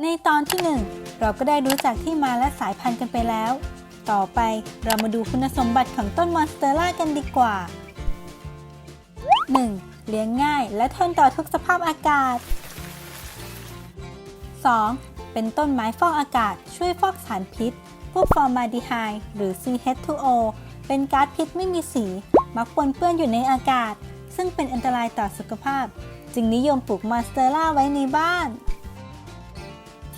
ในตอนที่ 1 เราก็ได้รู้จักที่มาและสายพันธุ์กันไปแล้ว ต่อไปเรามาดูคุณสมบัติของต้นมอนสเตอร่ากันดีกว่า 1. เลี้ยงง่ายและทนต่อทุกสภาพอากาศ 2. เป็นต้นไม้ฟอกอากาศช่วยฟอกสารพิษพวกฟอร์มาลดีไฮด์หรือ CH2O เป็นก๊าซพิษไม่มีสี มักปนเปื้อนอยู่ในอากาศ ซึ่งเป็นอันตรายต่อสุขภาพ จึงนิยมปลูกมอนสเตอร่าไว้ในบ้าน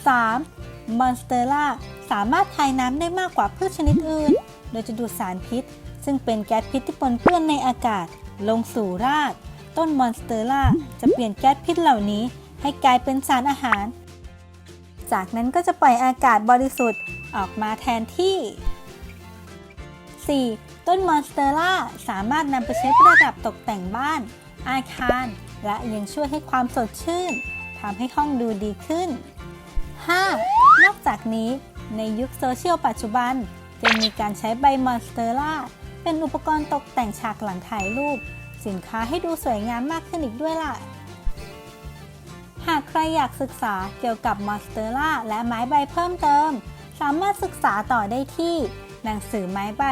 3. มอนสเตอร่าสามารถคายน้ำได้มากกว่าพืชชนิดอื่น โดยจะดูดสารพิษ ซึ่งเป็นแก๊สพิษที่ปนเปื้อนในอากาศ ลงสู่ราก ต้นมอนสเตอร่าจะเปลี่ยนแก๊สพิษเหล่านี้ ให้กลายเป็นสารอาหาร จากนั้นก็จะปล่อยอากาศบริสุทธิ์ออกมาแทนที่ 4. ต้นมอนสเตอร่าสามารถนำไปใช้ประดับตกแต่งบ้าน อาคาร และยังช่วยให้ความสดชื่นทำให้ห้องดูดีขึ้น 5. นอกจากนี้ในยุคโซเชียลปัจจุบันจะมีการใช้ใบมอนสเตอร่าเป็นอุปกรณ์ตกแต่งฉากหลังถ่ายรูป สินค้าให้ดูสวยงามมากขึ้นอีกด้วยล่ะ หากใครอยากศึกษาเกี่ยวกับมอนสเตอร่าและไม้ใบเพิ่มเติม สามารถศึกษาต่อได้ที่ หนังสือไม้ใบ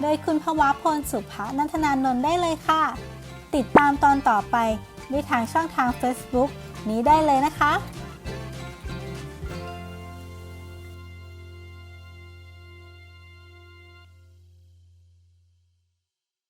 โดยคุณภวพลสุภนันทนานนท์ได้เลยค่ะ ติดตามตอนต่อไปได้ทางช่องทาง Facebook นี้ได้เลยนะคะ